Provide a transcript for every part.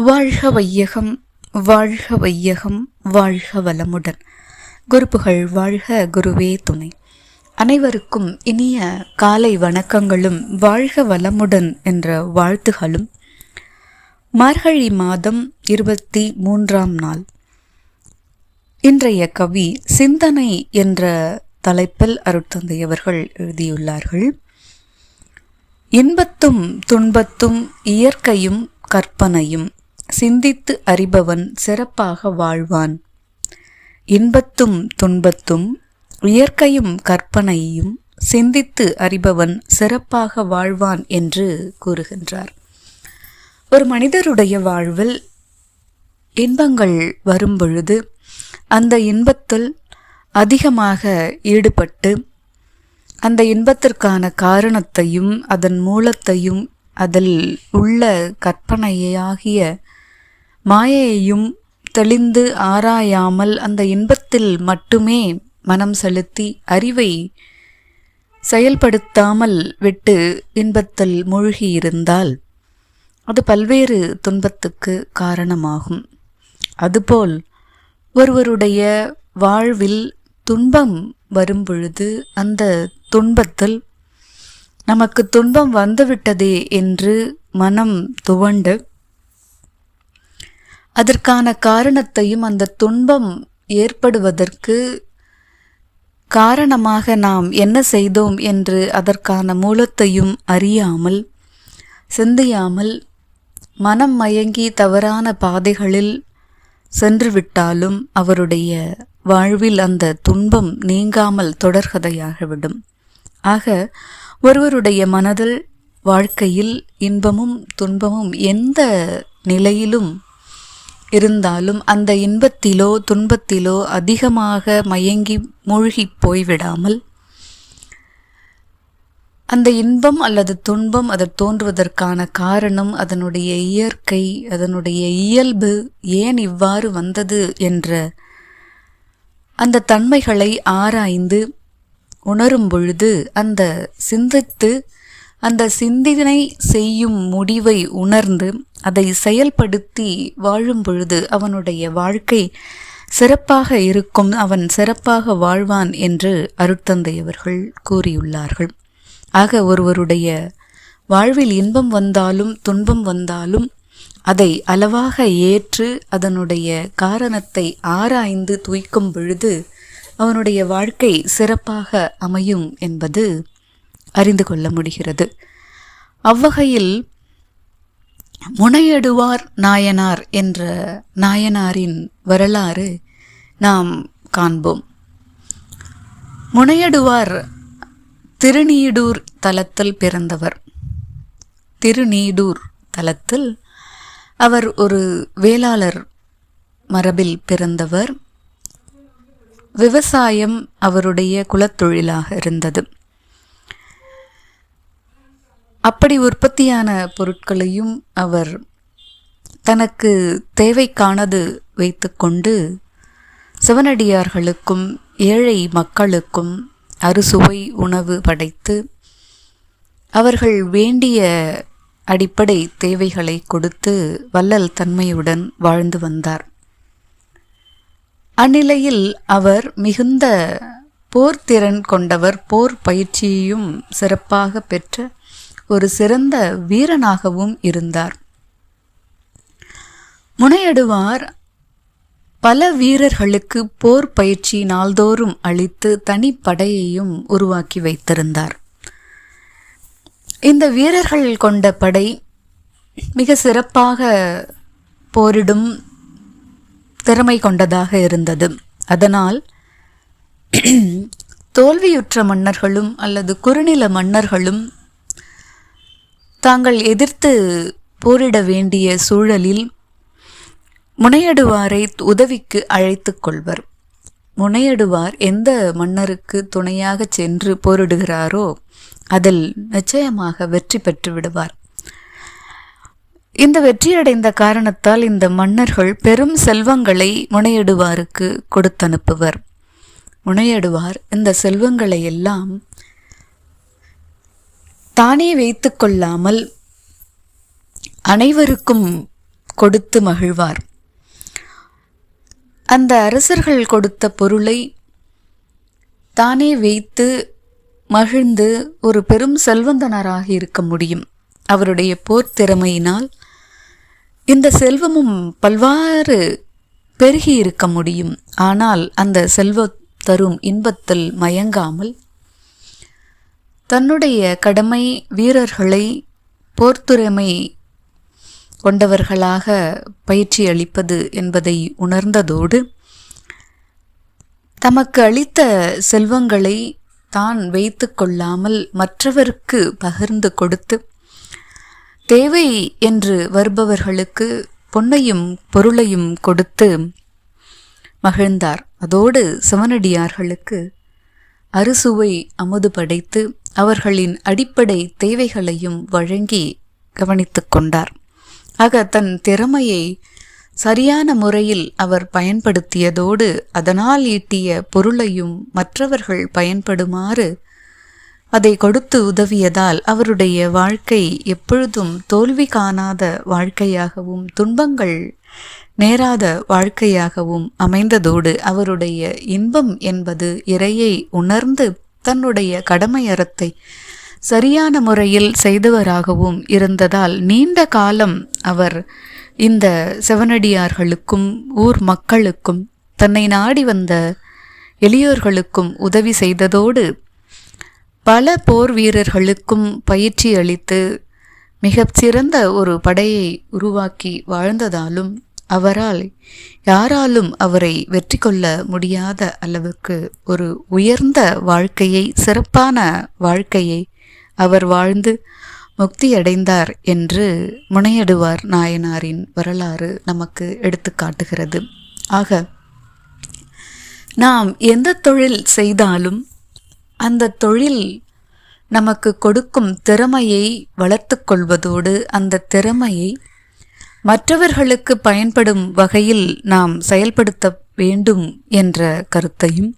வாழ்க வையகம் வாழ்க வையகம் வாழ்க வளமுடன். குருப்புகள் வாழ்க குருவே துணை. அனைவருக்கும் இனிய காலை வணக்கங்களும் வாழ்க வளமுடன் என்ற வாழ்த்துகளும். மார்கழி மாதம் இருபத்தி மூன்றாம் நாள். இன்றைய கவி சிந்தனை என்ற தலைப்பில் அருட்தந்தையவர்கள் எழுதியுள்ளார்கள். இன்பத்தும் துன்பத்தும் இயற்கையும் கற்பனையும் சிந்தித்து அறிபவன் சிறப்பாக வாழ்வான். இன்பத்தும் துன்பத்தும் இயற்கையும் கற்பனையும் சிந்தித்து அறிபவன் சிறப்பாக வாழ்வான் என்று கூறுகின்றார். ஒரு மனிதருடைய வாழ்வில் இன்பங்கள் வரும்பொழுது அந்த இன்பத்தில் அதிகமாக ஈடுபட்டு அந்த இன்பத்திற்கான காரணத்தையும் அதன் மூலத்தையும் அதில் உள்ள கற்பனையாகிய மாயையையும் தெளிந்து ஆராயாமல் அந்த இன்பத்தில் மட்டுமே மனம் செலுத்தி அறிவை செயல்படுத்தாமல் விட்டு இன்பத்தில் மூழ்கியிருந்தால் அது பல்வேறு துன்பத்துக்கு காரணமாகும். அதுபோல் ஒருவருடைய வாழ்வில் துன்பம் வரும்பொழுது அந்த துன்பத்தில் நமக்கு துன்பம் வந்துவிட்டதே என்று மனம் துவண்டு அதற்கான காரணத்தையும் அந்த துன்பம் ஏற்படுவதற்கு காரணமாக நாம் என்ன செய்தோம் என்று அதற்கான மூலத்தையும் அறியாமல் சிந்தியாமல் மனம் மயங்கி தவறான பாதைகளில் சென்றுவிட்டாலும் அவருடைய வாழ்வில் அந்த துன்பம் நீங்காமல் தொடர்கதையாகிவிடும். ஆக ஒருவருடைய மனதில் வாழ்க்கையில் இன்பமும் துன்பமும் எந்த நிலையிலும் இருந்தாலும் அந்த இன்பத்திலோ துன்பத்திலோ அதிகமாக மயங்கி மூழ்கி போய்விடாமல் அந்த இன்பம் அல்லது துன்பம் அது தோன்றுவதற்கான காரணம் அதனுடைய இயற்கை அதனுடைய இயல்பு ஏன் இவ்வாறு வந்தது என்ற அந்த தன்மைகளை ஆராய்ந்து உணரும் பொழுது அந்த சிந்தித்து அந்த சிந்தனை செய்யும் முடிவை உணர்ந்து அதை செயல்படுத்தி வாழும் பொழுது அவனுடைய வாழ்க்கை சிறப்பாக இருக்கும் அவன் சிறப்பாக வாழ்வான் என்று அருட்தந்தையவர்கள் கூறியுள்ளார்கள். ஆக ஒருவருடைய வாழ்வில் இன்பம் வந்தாலும் துன்பம் வந்தாலும் அதை அளவாக ஏற்று அதனுடைய காரணத்தை ஆராய்ந்து துய்க்கும் பொழுது அவனுடைய வாழ்க்கை சிறப்பாக அமையும் என்பது அறிந்து கொள்ள முடிகிறது. அவ்வகையில் முனையடுவார் நாயனார் என்ற நாயனாரின் வரலாறு நாம் காண்போம். முனையடுவார் திருநீடூர் தலத்தில் பிறந்தவர். திருநீடூர் தலத்தில் அவர் ஒரு வேளாளர் மரபில் பிறந்தவர். விவசாயம் அவருடைய குலத்தொழிலாக இருந்தது. அப்படி உற்பத்தியான பொருட்களையும் அவர் தனக்கு தேவைக்கானது வைத்துக்கொண்டு சிவனடியார்களுக்கும் ஏழை மக்களுக்கும் அறுசுவை உணவு படைத்து அவர்கள் வேண்டிய அடிப்படை தேவைகளை கொடுத்து வள்ளல் தன்மையுடன் வாழ்ந்து வந்தார். அந்நிலையில் அவர் மிகுந்த போர்த்திறன் கொண்டவர் போர் பயிற்சியையும் சிறப்பாக பெற்ற ஒரு சிறந்த வீரனாகவும் இருந்தார். முனையடுவார். பல வீரர்களுக்கு போர் பயிற்சி நாள்தோறும் அளித்து தனிப்படையையும் உருவாக்கி வைத்திருந்தார். இந்த வீரர்கள் கொண்ட படை மிக சிறப்பாக போரிடும் திறமை கொண்டதாக இருந்தது. அதனால் தோல்வியுற்ற மன்னர்களும் அல்லது குறுநில மன்னர்களும் தாங்கள் எதிர்த்து போரிட வேண்டிய சூழலில் முனையடுவாரை உதவிக்கு அழைத்து கொள்வர். முனையடுவார் எந்த மன்னருக்கு துணையாக சென்று போரிடுகிறாரோ அதில் நிச்சயமாக வெற்றி பெற்று விடுவார். இந்த வெற்றியடைந்த காரணத்தால் இந்த மன்னர்கள் பெரும் செல்வங்களை முனையடுவாருக்கு கொடுத்தனுப்புவர். முனையடுவார் இந்த செல்வங்களை எல்லாம் தானே வைத்து கொள்ளாமல் அனைவருக்கும் கொடுத்து மகிழ்வார். அந்த அரசர்கள் கொடுத்த பொருளை தானே வைத்து மகிழ்ந்து ஒரு பெரும் செல்வந்தனராக இருக்க முடியும். அவருடைய போர் திறமையினால் இந்த செல்வமும் பல்வாறு பெருகி இருக்க முடியும். ஆனால் அந்த செல்வ தரும் இன்பத்தில் மயங்காமல் தன்னுடைய கடமை வீரர்களை போர்த்துறைமை கொண்டவர்களாக பயிற்சி அளிப்பது என்பதை உணர்ந்ததோடு தமக்கு அளித்த செல்வங்களை தான் வைத்து கொள்ளாமல் மற்றவருக்கு பகிர்ந்து கொடுத்து தேவை என்று வருபவர்களுக்கு பொன்னையும் பொருளையும் கொடுத்து மகிழ்ந்தார். அதோடு சிவனடியார்களுக்கு அறுசுவை அமுது படைத்து அவர்களின் அடிப்படை தேவைகளையும் வழங்கி கவனித்து கொண்டார். ஆக தன் திறமையை சரியான முறையில் அவர் பயன்படுத்தியதோடு அதனால் ஈட்டிய பொருளையும் மற்றவர்கள் பயன்படுமாறு அதை கொடுத்து உதவியதால் அவருடைய வாழ்க்கை எப்பொழுதும் தோல்வி காணாத வாழ்க்கையாகவும் துன்பங்கள் நேராத வாழ்க்கையாகவும் அமைந்ததோடு அவருடைய இன்பம் என்பது இறையை உணர்ந்து தன்னுடைய கடமையறத்தை சரியான முறையில் செய்தவராகவும் இருந்ததால் நீண்ட காலம் அவர் இந்த செவனடியார்களுக்கும் ஊர் மக்களுக்கும் தன்னை நாடி வந்த எளியோர்களுக்கும் உதவி செய்ததோடு பல போர் வீரர்களுக்கும் பயிற்சி அளித்து மிகச்சிறந்த ஒரு படையை உருவாக்கி வாழ்ந்ததாலும் அவரால் யாராலும் அவரை வெற்றி கொள்ள முடியாத அளவுக்கு ஒரு உயர்ந்த வாழ்க்கையை சிறப்பான வாழ்க்கையை அவர் வாழ்ந்து முக்தியடைந்தார் என்று முனையடுவார் நாயனாரின் வரலாறு நமக்கு எடுத்து காட்டுகிறது. ஆக நாம் எந்த தொழில் செய்தாலும் அந்த தொழில் நமக்கு கொடுக்கும் திறமையை வளர்த்து கொள்வதோடு அந்த திறமையை மற்றவர்களுக்கு பயன்படும் வகையில் நாம் செயல்படுத்த வேண்டும் என்ற கருத்தையும்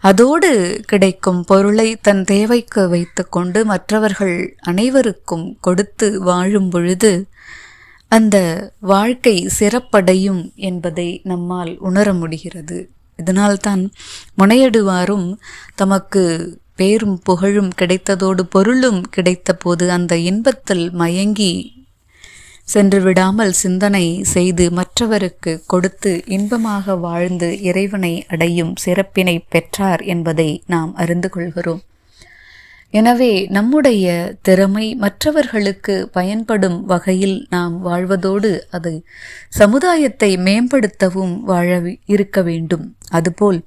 அதோடு கிடைக்கும் பொருளை தன் தேவைக்கு வைத்துக்கொண்டு மற்றவர்கள் அனைவருக்கும் கொடுத்து வாழும் பொழுது அந்த வாழ்க்கை சிறப்படையும் என்பதை நம்மால் உணர முடிகிறது. இதனால்தான் முனையடுவாரும் தமக்கு பேரும் புகழும் கிடைத்ததோடு பொருளும் கிடைத்தபோது அந்த இன்பத்தில் மயங்கி சென்று விடாமல் சிந்தனை செய்து மற்றவருக்கு கொடுத்து இன்பமாக வாழ்ந்து இறைவனை அடையும் சிறப்பினை பெற்றார் என்பதை நாம் அறிந்து கொள்கிறோம். எனவே நம்முடைய திறமை மற்றவர்களுக்கு பயன்படும் வகையில் நாம் வாழ்வதோடு அது சமுதாயத்தை மேம்படுத்தவும் வாழ இருக்க வேண்டும். அதுபோல்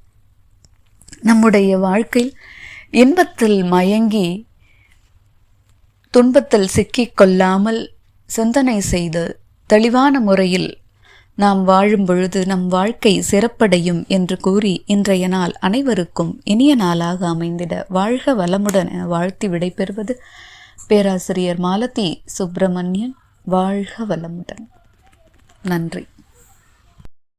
நம்முடைய வாழ்க்கை இன்பத்தில் மயங்கி துன்பத்தில் சிக்கிக் கொள்ளாமல் சிந்தனை செய்து தெளிவான முறையில் நாம் வாழும் பொழுது நம் வாழ்க்கை சிறப்படையும் என்று கூறி இன்றைய நாள் அனைவருக்கும் இனிய நாளாக அமைந்திட வாழ்க வளமுடன் என வாழ்த்தி விடைபெறுவது பேராசிரியர் மாலதி சுப்பிரமணியன். வாழ்க வளமுடன். நன்றி.